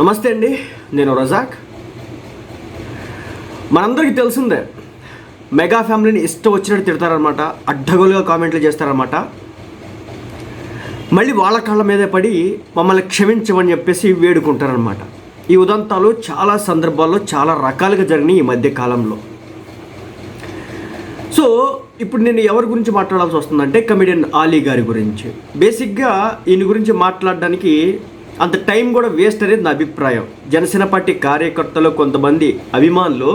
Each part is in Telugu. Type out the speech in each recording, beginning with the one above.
నమస్తే అండి నేను రజాక్. మనందరికీ తెలిసిందే మెగా ఫ్యామిలీని ఇష్టం వచ్చినట్టు తిడతారనమాట అడ్డగోలుగా కామెంట్లు చేస్తారనమాట మళ్ళీ వాళ్ళ కాళ్ళ మీదే పడి మమ్మల్ని క్షమించమని చెప్పేసి వేడుకుంటారనమాట ఈ ఉదంతాలు చాలా సందర్భాల్లో చాలా రకాలుగా జరిగినాయి ఈ మధ్య కాలంలో. సో ఇప్పుడు నేను ఎవరి గురించి మాట్లాడాల్సి వస్తుందంటే కమెడియన్ ఆలీ గారి గురించి. బేసిక్గా ఈయన గురించి మాట్లాడడానికి అంత టైం కూడా వేస్ట్ అనేది నా అభిప్రాయం. జనసేన పార్టీ కార్యకర్తలు కొంతమంది అభిమానులు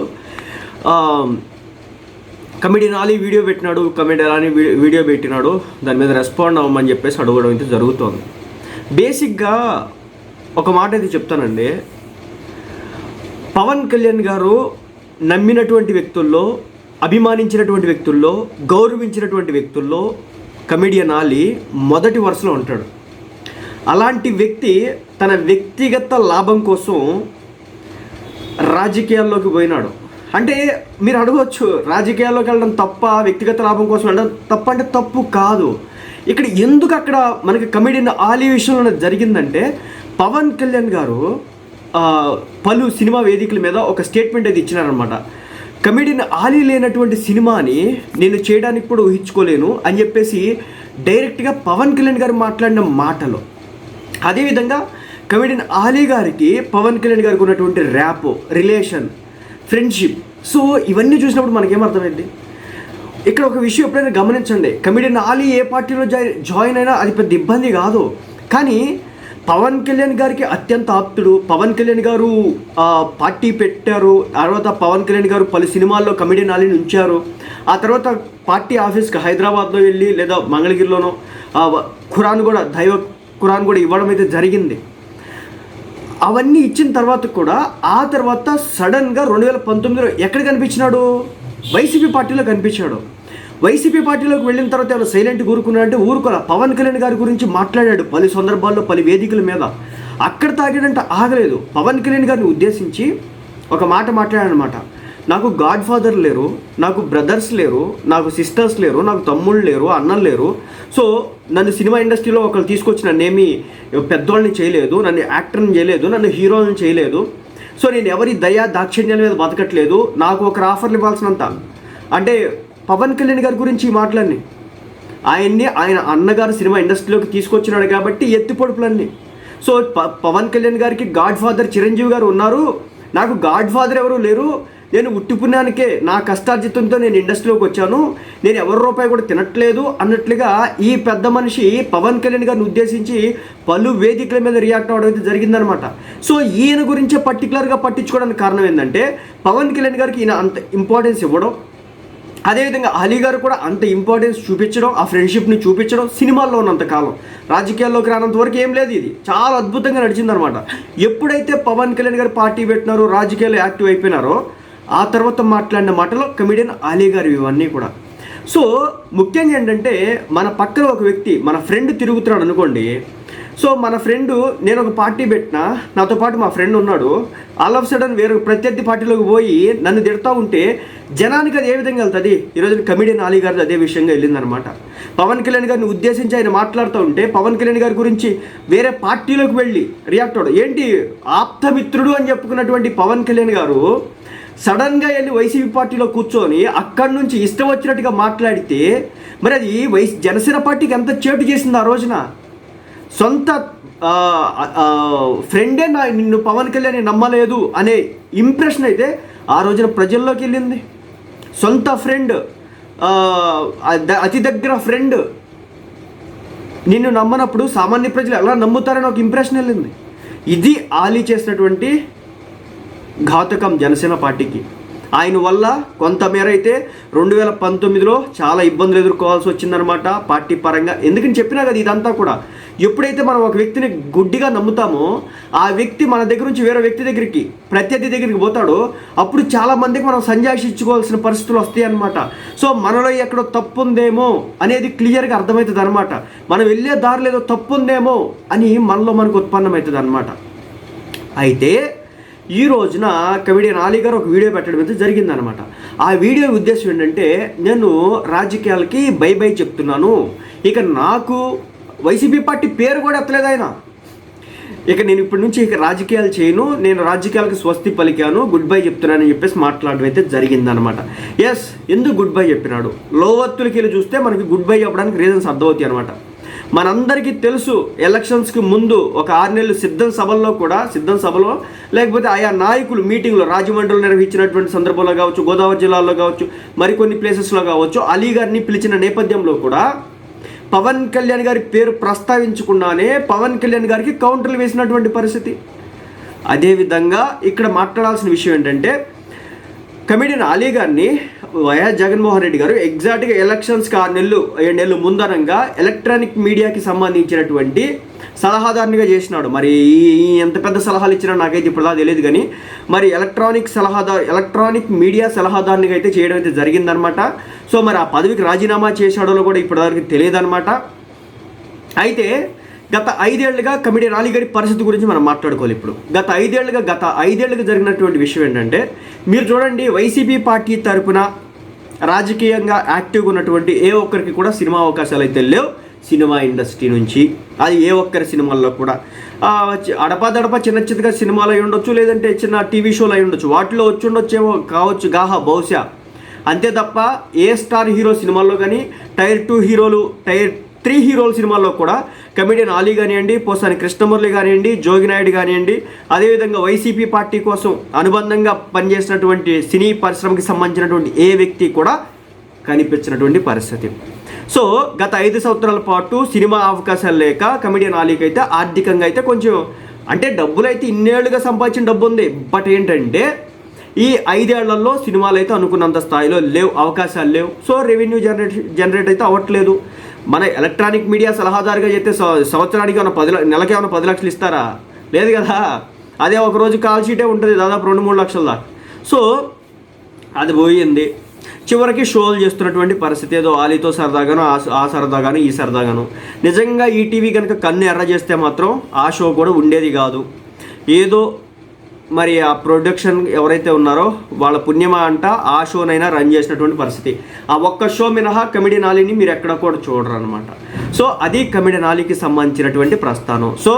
కమెడీ కమెడియన్ వీడియో పెట్టినాడు కమెడీ రాని వీడియో పెట్టినాడు దాని మీద రెస్పాండ్ అవ్వమని చెప్పేసి అడగడం అయితే జరుగుతోంది. బేసిక్గా ఒక మాట అయితే చెప్తానండి. పవన్ కళ్యాణ్ గారు నమ్మినటువంటి వ్యక్తుల్లో అభిమానించినటువంటి వ్యక్తుల్లో గౌరవించినటువంటి వ్యక్తుల్లో కమెడియన్ ఆలీ మొదటి వరుసలో ఉంటాడు. అలాంటి వ్యక్తి తన వ్యక్తిగత లాభం కోసం రాజకీయాల్లోకి పోయినాడు. అంటే మీరు అడగవచ్చు రాజకీయాల్లోకి వెళ్ళడం తప్ప వ్యక్తిగత లాభం కోసం వెళ్ళడం తప్ప అంటే తప్పు కాదు. ఇక్కడ ఎందుకు అక్కడ మనకి కమెడియన్ ఆలీ విషయంలో జరిగిందంటే పవన్ కళ్యాణ్ గారు పలు సినిమా వేదికల మీద ఒక స్టేట్మెంట్ అయితే ఇచ్చినారనమాట కమెడియన్ ఆలీ లేనటువంటి సినిమాని నేను చేయడానికి కూడా ఊహించుకోలేను అని చెప్పేసి డైరెక్ట్గా పవన్ కళ్యాణ్ గారు మాట్లాడిన మాటలు. అదేవిధంగా కమెడియన్ ఆలీ గారికి పవన్ కళ్యాణ్ గారికి ఉన్నటువంటి ర్యాప్ రిలేషన్ ఫ్రెండ్షిప్. సో ఇవన్నీ చూసినప్పుడు మనకేమర్థమైంది ఇక్కడ ఒక విషయం ఎప్పుడైనా గమనించండి. కమెడియన్ ఆలీ ఏ పార్టీలో జాయిన్ అయినా అది పెద్ద ఇబ్బంది కాదు. కానీ పవన్ కళ్యాణ్ గారికి అత్యంత ఆప్తుడు. పవన్ కళ్యాణ్ గారు పార్టీ పెట్టారు. తర్వాత పవన్ కళ్యాణ్ గారు పలు సినిమాల్లో కమెడియన్ ఆలీని ఉంచారు. ఆ తర్వాత పార్టీ ఆఫీస్కి హైదరాబాద్లో వెళ్ళి లేదా మంగళగిరిలోనో ఖురాన్ కూడా దైవ ఖురాన్ కూడా ఇవ్వడం అయితే జరిగింది. అవన్నీ ఇచ్చిన తర్వాత కూడా ఆ తర్వాత సడన్గా రెండు వేల పంతొమ్మిదిలో ఎక్కడ కనిపించినాడు? వైసీపీ పార్టీలో కనిపించాడు. వైసీపీ పార్టీలోకి వెళ్ళిన తర్వాత ఎవరు సైలెంట్ ఊరుకున్నాడంటే ఊరుకోలే. పవన్ కళ్యాణ్ గారి గురించి మాట్లాడాడు పలు సందర్భాల్లో పలు వేదికల మీద. అక్కడ తాగాడంటే ఆగలేదు. పవన్ కళ్యాణ్ గారిని ఉద్దేశించి ఒక మాట మాట్లాడాడనమాట. నాకు గాడ్ ఫాదర్ లేరు నాకు బ్రదర్స్ లేరు నాకు సిస్టర్స్ లేరు నాకు తమ్ముళ్ళు లేరు అన్నలు లేరు. సో నన్ను సినిమా ఇండస్ట్రీలో ఒకరు తీసుకొచ్చి నన్నేమి పెద్దోళ్ళని చేయలేదు నన్ను యాక్టర్ని చేయలేదు నన్ను హీరోని చేయలేదు. సో నేను ఎవరి దయా దాక్షిణ్యాల మీద బతకట్లేదు. నాకు ఒక ఆఫర్లు ఇవ్వాల్సినంత. అంటే పవన్ కళ్యాణ్ గారి గురించి ఈ మాటలన్నీ. ఆయన్ని ఆయన అన్నగారు సినిమా ఇండస్ట్రీలోకి తీసుకొచ్చినాడు కాబట్టి ఎత్తి పొడుపులన్నీ సో ప- పవన్ కళ్యాణ్ గారికి గాడ్ ఫాదర్ చిరంజీవి గారు ఉన్నారు. నాకు గాడ్ ఫాదర్ ఎవరు లేరు. నేను ఉట్టి పుణ్యానికే నా కష్టార్జితంతో నేను ఇండస్ట్రీలోకి వచ్చాను. నేను ఎవరి రూపాయి కూడా తినట్లేదు అన్నట్లుగా ఈ పెద్ద మనిషి పవన్ కళ్యాణ్ గారిని ఉద్దేశించి పలు వేదికల మీద రియాక్ట్ అవ్వడం అయితే జరిగిందనమాట సో ఈయన గురించే పర్టికులర్గా పట్టించుకోవడానికి కారణం ఏంటంటే పవన్ కళ్యాణ్ గారికి ఈయన అంత ఇంపార్టెన్స్ ఇవ్వడం అదేవిధంగా అలీ గారు కూడా అంత ఇంపార్టెన్స్ చూపించడం ఆ ఫ్రెండ్షిప్ని చూపించడం సినిమాల్లో ఉన్నంత కాలం. రాజకీయాల్లోకి రానంత వరకు ఏం లేదు ఇది. చాలా అద్భుతంగా నడిచిందనమాట ఎప్పుడైతే పవన్ కళ్యాణ్ గారు పార్టీ పెట్టినారో రాజకీయాల్లో యాక్టివ్ అయిపోయినారో ఆ తర్వాత మాట్లాడిన మాటలు కమెడియన్ అలీ గారు ఇవన్నీ కూడా. సో ముఖ్యంగా ఏంటంటే మన పక్కన ఒక వ్యక్తి మన ఫ్రెండ్ తిరుగుతున్నాడు అనుకోండి సో మన ఫ్రెండ్ నేను ఒక పార్టీ పెట్టినా నాతో పాటు మా ఫ్రెండ్ ఉన్నాడు. ఆల్ ఆఫ్ సడన్ వేరే ప్రత్యర్థి పార్టీలోకి పోయి నన్ను తిడతా ఉంటే జనానికి అది ఏ విధంగా వెళ్తుంది? ఈరోజు కమిడియన్ అలీ గారిది అదే విషయంగా వెళ్ళిందనమాట. పవన్ కళ్యాణ్ గారిని ఉద్దేశించి ఆయన మాట్లాడుతూ ఉంటే పవన్ కళ్యాణ్ గారి గురించి వేరే పార్టీలోకి వెళ్ళి రియాక్ట్ అవడం ఏంటి? ఆప్తమిత్రుడు అని చెప్పుకున్నటువంటి పవన్ కళ్యాణ్ గారు సడన్గా వెళ్ళి వైసీపీ పార్టీలో కూర్చొని అక్కడి నుంచి ఇష్టం వచ్చినట్టుగా మాట్లాడితే మరి అది వైస్ జనసేన పార్టీకి ఎంత చేటు చేసింది ఆ రోజున? సొంత ఫ్రెండే నా నిన్ను పవన్ కళ్యాణ్ నమ్మలేదు అనే ఇంప్రెషన్ అయితే ఆ రోజున ప్రజల్లోకి వెళ్ళింది. సొంత ఫ్రెండ్ ద- అతి దగ్గర ఫ్రెండ్ నిన్ను నమ్మనప్పుడు సామాన్య ప్రజలు ఎలా నమ్ముతారని ఒక ఇంప్రెషన్ వెళ్ళింది. ఇది ఆలీ చేసినటువంటి ఘాతకం జనసేన పార్టీకి. ఆయన వల్ల కొంతమేర అయితే రెండు వేల పంతొమ్మిదిలో చాలా ఇబ్బందులు ఎదుర్కోవాల్సి వచ్చిందనమాట పార్టీ పరంగా. ఎందుకని చెప్పినా కదా ఇదంతా కూడా. ఎప్పుడైతే మనం ఒక వ్యక్తిని గుడ్డిగా నమ్ముతామో ఆ వ్యక్తి మన దగ్గర నుంచి వేరే వ్యక్తి దగ్గరికి ప్రత్యర్థి దగ్గరికి పోతాడో అప్పుడు చాలా మందికి మనం సంజాషించుకోవాల్సిన పరిస్థితులు వస్తాయి అనమాట సో మనలో ఎక్కడో తప్పు ఉందేమో అనేది క్లియర్గా అర్థమవుతుంది అనమాట మనం వెళ్ళే దారిలో ఏదో తప్పు ఉందేమో అని మనలో మనకు ఉత్పన్నమవుతుంది అనమాట అయితే ఈ రోజున కమెడియన్ ఆలీ గారు ఒక వీడియో పెట్టడం అయితే జరిగిందనమాట ఆ వీడియో ఉద్దేశం ఏంటంటే నేను రాజకీయాలకి బై బై చెప్తున్నాను. ఇక నాకు వైసీపీ పార్టీ పేరు కూడా ఎత్తలేదు ఆయన. ఇక నేను ఇప్పటి నుంచి ఇక రాజకీయాలు చేయను. నేను రాజకీయాలకు స్వస్తి పలికాను. గుడ్ బై చెప్తున్నానని చెప్పేసి మాట్లాడడం అయితే జరిగిందనమాట ఎస్ ఎందుకు గుడ్ బై చెప్పినాడు? లోవత్తులకి వెళ్ళి చూస్తే మనకి గుడ్ బై చెప్పడానికి రీజన్స్ అర్థమవుతాయి అనమాట మనందరికీ తెలుసు ఎలక్షన్స్కి ముందు ఒక ఆరు నెలలు సిద్ధం సభల్లో కూడా సిద్ధం సభలో లేకపోతే ఆయా నాయకులు మీటింగ్లో రాజమండ్రిలో నిర్వహించినటువంటి సందర్భంలో కావచ్చు గోదావరి జిల్లాలో కావచ్చు మరికొన్ని ప్లేసెస్లో కావచ్చు అలీ గారిని పిలిచిన నేపథ్యంలో కూడా పవన్ కళ్యాణ్ గారి పేరు ప్రస్తావించకుండానే పవన్ కళ్యాణ్ గారికి కౌంటర్లు వేసినటువంటి పరిస్థితి. అదేవిధంగా ఇక్కడ మాట్లాడాల్సిన విషయం ఏంటంటే కమిడియన్ అలీ గారిని వైఎస్ జగన్మోహన్ రెడ్డి గారు ఎగ్జాక్ట్గా ఎలక్షన్స్కి ఆరు నెలలు ఏడు నెలలు ముందరంగా ఎలక్ట్రానిక్ మీడియాకి సంబంధించినటువంటి సలహాదారునిగా చేసినాడు. మరి ఈ- ఎంత పెద్ద సలహాలు ఇచ్చినా నాకైతే ఇప్పుడు తెలియదు కానీ మరి ఎలక్ట్రానిక్ సలహాదారు ఎలక్ట్రానిక్ మీడియా సలహాదారునిగా అయితే చేయడం అయితే జరిగిందనమాట సో మరి ఆ పదవికి రాజీనామా చేశాడో కూడా ఇప్పటివరకు తెలియదు అనమాట అయితే గత ఐదేళ్ళుగా కమిడియన్ రాలిగడి పరిస్థితి గురించి మనం మాట్లాడుకోవాలి ఇప్పుడు. గత ఐదేళ్ళుగా గత ఐదేళ్ళుగా జరిగినటువంటి విషయం ఏంటంటే మీరు చూడండి వైసీపీ పార్టీ తరపున రాజకీయంగా యాక్టివ్గా ఉన్నటువంటి ఏ ఒక్కరికి కూడా సినిమా అవకాశాలు అయితే లేవు. సినిమా ఇండస్ట్రీ నుంచి అది ఏ ఒక్కరి సినిమాల్లో కూడా. ఆ, అడపాదడప చిన్న చిన్నగా సినిమాలు అయి ఉండొచ్చు లేదంటే చిన్న టీవీ షోలు అయి ఉండొచ్చు. వాటిలో వచ్చి ఉండొచ్చేమో కావచ్చు గాహా బహుశా. అంతే తప్ప ఏ స్టార్ హీరో సినిమాల్లో కానీ టైర్ టూ హీరోలు టైర్ త్రీ హీరోల సినిమాల్లో కూడా కమెడియన్ ఆలీ కానివ్వండి పోసాని కృష్ణమురళి కానివ్వండి జోగినాయుడు కానివ్వండి అదేవిధంగా వైసీపీ పార్టీ కోసం అనుబంధంగా పనిచేసినటువంటి సినీ పరిశ్రమకి సంబంధించినటువంటి ఏ వ్యక్తి కూడా కనిపించినటువంటి పరిస్థితి. సో గత ఐదు సంవత్సరాల పాటు సినిమా అవకాశాలు లేక కమెడియన్ ఆలీకి అయితే ఆర్థికంగా అయితే కొంచెం అంటే డబ్బులు అయితే ఇన్నేళ్ళుగా సంపాదించిన డబ్బు ఉంది బట్ ఏంటంటే ఈ ఐదేళ్ళలో సినిమాలు అయితే అనుకున్నంత స్థాయిలో లేవు అవకాశాలు లేవు. సో రెవెన్యూ జనరేట్ జనరేట్ అయితే అవ్వట్లేదు. మన ఎలక్ట్రానిక్ మీడియా సలహాదారుగా చేస్తే సంవత్సరానికి ఏమైనా పది నెలకి ఏమైనా పది లక్షలు ఇస్తారా? లేదు కదా? అదే ఒక రోజు కాల్ షీటే ఉంటుంది దాదాపు రెండు మూడు లక్షల దాకా. సో అది పోయింది. చివరికి షోలు చేస్తున్నటువంటి పరిస్థితి ఏదో ఆలీతో సరదాగాను ఆ ఆ సరదాగాను ఈ సరదాగాను. నిజంగా ఈటీవీ కనుక కన్ను ఎర్ర చేస్తే మాత్రం ఆ షో కూడా ఉండేది కాదు. ఏదో మరి ఆ ప్రొడక్షన్ ఎవరైతే ఉన్నారో వాళ్ళ పుణ్యమా అంట ఆ షోనైనా రన్ చేసినటువంటి పరిస్థితి. ఆ ఒక్క షో మినహా కమెడియన్ నాలిని మీరు ఎక్కడ కూడా చూడరు అనమాట సో అది కమెడియన్ నాలికి సంబంధించినటువంటి ప్రస్థానం. సో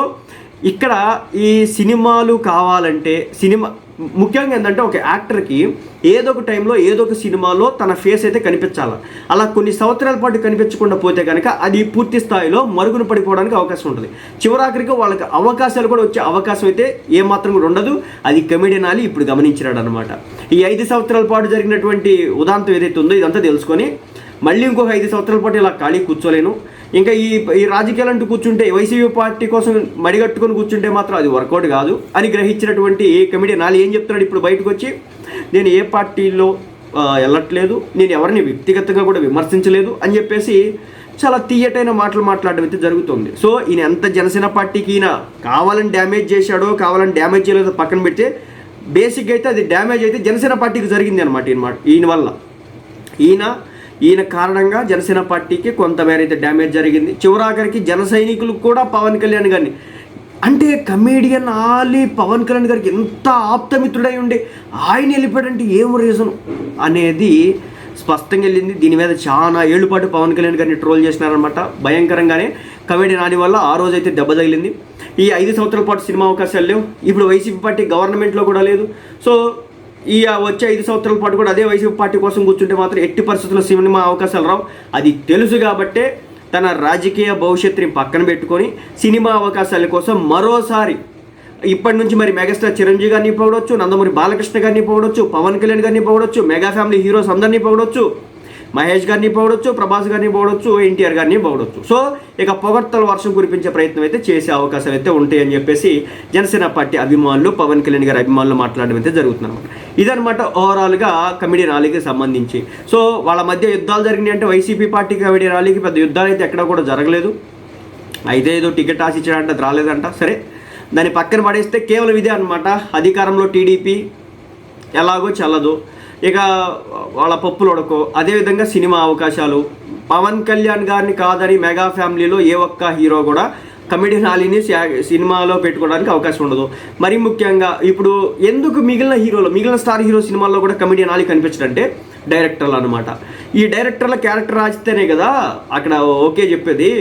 ఇక్కడ ఈ సినిమాలు కావాలంటే సినిమా ముఖ్యంగా ఏంటంటే ఒక యాక్టర్కి ఏదో ఒక టైంలో ఏదో ఒక సినిమాలో తన ఫేస్ అయితే కనిపించాలి. అలా కొన్ని సంవత్సరాల పాటు కనిపించకుండా పోతే కనుక అది పూర్తి స్థాయిలో మరుగున పడిపోవడానికి అవకాశం ఉంటుంది. చివరాఖరికి వాళ్ళకి అవకాశాలు కూడా వచ్చే అవకాశం అయితే ఏమాత్రం కూడా ఉండదు. అది కమెడియన్ ఆలి ఇప్పుడు గమనించినాడు అనమాట ఈ ఐదు సంవత్సరాల పాటు జరిగినటువంటి ఉదాంతం ఏదైతే ఉందో ఇదంతా తెలుసుకొని మళ్ళీ ఇంకొక ఐదు సంవత్సరాల పాటు ఇలా ఖాళీ కూర్చోలేను. ఇంకా ఈ ఈ రాజకీయాలు అంటూ కూర్చుంటే వైసీపీ పార్టీ కోసం మడిగట్టుకొని కూర్చుంటే మాత్రం అది వర్కౌట్ కాదు అని గ్రహించినటువంటి ఏ కమిటీ నాలు ఏం చెప్తున్నాడు ఇప్పుడు బయటకు వచ్చి నేను ఏ పార్టీలో వెళ్ళట్లేదు నేను ఎవరిని వ్యక్తిగతంగా కూడా విమర్శించలేదు అని చెప్పేసి చాలా తీయటైన మాటలు మాట్లాడడం అయితే జరుగుతుంది. సో ఈయన ఎంత జనసేన పార్టీకి ఈయన కావాలని డ్యామేజ్ చేశాడో కావాలని డ్యామేజ్ చేయలేదో పక్కన పెడితే బేసిక్ అయితే అది డ్యామేజ్ అయితే జనసేన పార్టీకి జరిగింది అనమాట ఈయన ఈయన వల్ల. ఈయన ఈయన కారణంగా జనసేన పార్టీకి కొంతమేర అయితే డ్యామేజ్ జరిగింది. చివరాఖరికి జన సైనికులు కూడా పవన్ కళ్యాణ్ గారిని అంటే కమేడియన్ ఆలీ పవన్ కళ్యాణ్ గారికి ఎంత ఆప్తమిత్రుడై ఉండి ఆయన వెళ్ళిపోయాడంటే ఏం రీజన్ అనేది స్పష్టంగా వెళ్ళింది. దీని మీద చాలా ఏళ్ళపాటు పవన్ కళ్యాణ్ గారిని ట్రోల్ చేసినారనమాట భయంకరంగానే కమెడీ ఆని వల్ల ఆ రోజు అయితే దెబ్బ తగిలింది. ఈ ఐదు సంవత్సరాల పాటు సినిమా అవకాశాలు లేవు. ఇప్పుడు వైసీపీ పార్టీ గవర్నమెంట్లో కూడా లేదు. సో ఈ వచ్చే ఐదు సంవత్సరాల పాటు కూడా అదే వైసీపీ పార్టీ కోసం కూర్చుంటే మాత్రం ఎట్టి పరిస్థితుల్లో సినిమా అవకాశాలు రావు. అది తెలుసు కాబట్టే తన రాజకీయ భవిష్యత్తుని పక్కన పెట్టుకొని సినిమా అవకాశాల కోసం మరోసారి ఇప్పటి నుంచి మరి మెగాస్టార్ చిరంజీవి గారిని పొగడొచ్చు నందమూరి బాలకృష్ణ గారిని పొగడొచ్చు పవన్ కళ్యాణ్ గారిని పొగడొచ్చు మెగా ఫ్యామిలీ హీరోస్ అందరినీ పొగడొచ్చు మహేష్ గారిని పొగడొచ్చు ప్రభాస్ గారిని పొగడొచ్చు ఎన్టీఆర్ గారిని పొగడొచ్చు సో ఇక పొగడ్తల వర్షం కురిపించే ప్రయత్నం అయితే చేసే అవకాశాలు అయితే ఉంటాయని చెప్పేసి జనసేన పార్టీ అభిమానులు పవన్ కళ్యాణ్ గారి అభిమానులు మాట్లాడడం అయితే జరుగుతుందన్నమాట. ఇదనమాట ఓవరాల్గా కమిడీ ర్యాలీకి సంబంధించి. సో వాళ్ళ మధ్య యుద్ధాలు జరిగినాయి అంటే వైసీపీ పార్టీ కమిడీ ర్యాలీకి పెద్ద యుద్ధాలు అయితే ఎక్కడ కూడా జరగలేదు. అయితే ఏదో టికెట్ ఆశించాడంట అది రాలేదంట. సరే దాన్ని పక్కన పడేస్తే కేవలం ఇదే అనమాట అధికారంలో టీడీపీ ఎలాగో చల్లదు. ఇక వాళ్ళ పప్పులు ఉడకో. అదేవిధంగా సినిమా అవకాశాలు. పవన్ కళ్యాణ్ గారిని కాదని మెగా ఫ్యామిలీలో ఏ ఒక్క హీరో కూడా కమెడీ ఆలీని సినిమాలో పెట్టుకోవడానికి అవకాశం ఉండదు. మరి ముఖ్యంగా ఇప్పుడు ఎందుకు మిగిలిన హీరోలు మిగిలిన స్టార్ హీరో సినిమాల్లో కూడా కమెడీ ఆలీ కనిపించడంటే డైరెక్టర్లు అనమాట ఈ డైరెక్టర్ల క్యారెక్టర్ రాస్తేనే కదా అక్కడ ఓకే చెప్పేది.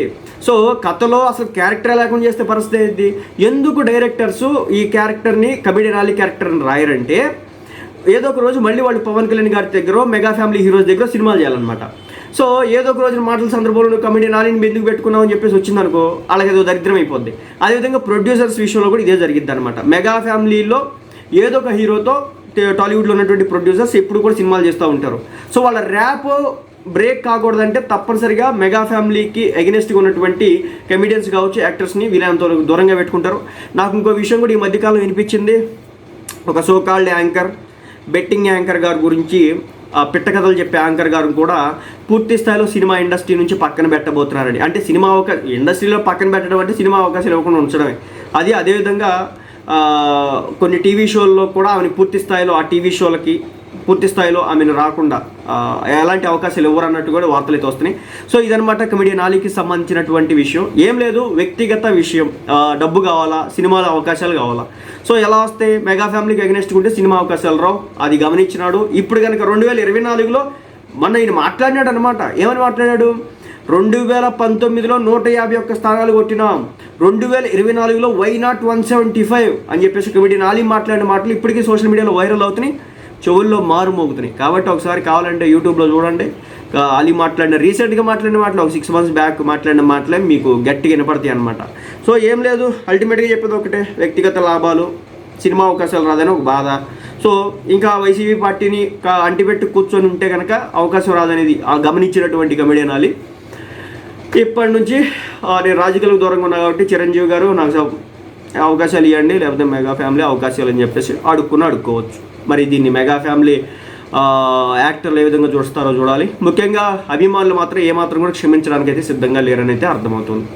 సో కథలో అసలు క్యారెక్టర్ లేకుండా చేస్తే పరిస్థితి ఏంటి ఎందుకు డైరెక్టర్స్ ఈ క్యారెక్టర్ని కమెడీ ఆలి క్యారెక్టర్ని రాయరంటే ఏదో ఒక రోజు మళ్ళీ వాళ్ళు పవన్ కళ్యాణ్ గారి దగ్గర మెగా ఫ్యామిలీ హీరోస్ దగ్గర సినిమాలు చేయాలన్నమాట. సో ఏదో ఒక రోజు మాటల సందర్భంలో కమిటీ కమెడియన్ ఎందుకు పెట్టుకున్నావు అని చెప్పేసి వచ్చిందనుకో అలాగే దరిద్రం అయిపోద్ది. అదేవిధంగా ప్రొడ్యూసర్స్ విషయంలో కూడా ఇదే జరిగిద్ది అనమాట మెగా ఫ్యామిలీలో ఏదో ఒక హీరోతో టే- టాలీవుడ్లో ఉన్నటువంటి ప్రొడ్యూసర్స్ ఎప్పుడు కూడా సినిమాలు చేస్తూ ఉంటారు. సో వాళ్ళ ర్యాప్ బ్రేక్ కాకూడదంటే తప్పనిసరిగా మెగా ఫ్యామిలీకి అగెనిస్ట్గా ఉన్నటువంటి కమిడియన్స్ కావచ్చు యాక్టర్స్ని వీళ్ళంత దూరంగా పెట్టుకుంటారు. నాకు ఇంకో విషయం కూడా ఈ మధ్యకాలం వినిపించింది. ఒక సోకాల్డ్ యాంకర్ బెట్టింగ్ యాంకర్ గారి గురించి ఆ చెప్పే యాంకర్ గారు కూడా పూర్తి స్థాయిలో సినిమా ఇండస్ట్రీ నుంచి పక్కన పెట్టబోతున్నారండి. అంటే సినిమా అవకా ఇండస్ట్రీలో పక్కన పెట్టడం అంటే సినిమా అవకాశాలు ఇవ్వకుండా ఉంచడమే. అది అదేవిధంగా కొన్ని టీవీ షోల్లో కూడా ఆమెను పూర్తి స్థాయిలో ఆ టీవీ షోలకి పూర్తి స్థాయిలో ఆమెను రాకుండా ఎలాంటి అవకాశాలు ఇవ్వరు అన్నట్టు కూడా వార్తలు అయితే వస్తున్నాయి. సో ఇదనమాట కమిడియన్ ఆలీకి సంబంధించినటువంటి విషయం. ఏం లేదు వ్యక్తిగత విషయం. డబ్బు కావాలా సినిమాల అవకాశాలు కావాలా? సో ఎలా వస్తే మెగా ఫ్యామిలీకి అగెనెస్ట్ ఉంటే సినిమా అవకాశాలు రావు? అది గమనించినాడు. ఇప్పుడు కనుక రెండు వేల ఇరవై నాలుగులో మొన్న ఈయన మాట్లాడినాడు అనమాట ఏమని మాట్లాడాడు? రెండు వేల పంతొమ్మిదిలో నూట యాభై ఒక్క స్థానాలు కొట్టినాం. రెండు వేల ఇరవై నాలుగులో why not one seventy five అని చెప్పేసి కమిటీ నాలి మాట్లాడిన మాటలు ఇప్పటికీ సోషల్ మీడియాలో వైరల్ అవుతున్నాయి. చెవుల్లో మారు మోగుతున్నాయి. కాబట్టి ఒకసారి కావాలంటే యూట్యూబ్లో చూడండి. అలీ మాట్లాడిన రీసెంట్గా మాట్లాడిన మాటలు ఒక సిక్స్ మంత్స్ బ్యాక్ మాట్లాడిన మాటలే మీకు గట్టిగా వినపడతాయి అనమాట సో ఏం లేదు. అల్టిమేట్గా చెప్పేది ఒకటే. వ్యక్తిగత లాభాలు సినిమా అవకాశాలు రాదని ఒక బాధ. సో ఇంకా వైసీపీ పార్టీని అంటిపెట్టి కూర్చొని ఉంటే కనుక అవకాశం రాదనేది ఆ గమనించినటువంటి కమెడియన్ అలీ. ఇప్పటి నుంచి నేను రాజకీయాలకు దూరంగా ఉన్నా కాబట్టి చిరంజీవి గారు నాకు అవకాశాలు ఇవ్వండి. లేకపోతే మెగా ఫ్యామిలీ అవకాశాలు అని చెప్పేసి అడుక్కుని అడుక్కోవచ్చు. మరి దీన్ని మెగా ఫ్యామిలీ యాక్టర్లు ఏ విధంగా చూస్తారో చూడాలి. ముఖ్యంగా అభిమానులు మాత్రం ఏమాత్రం కూడా క్షమించడానికి అయితే సిద్ధంగా లేరని అయితే అర్థమవుతుంది.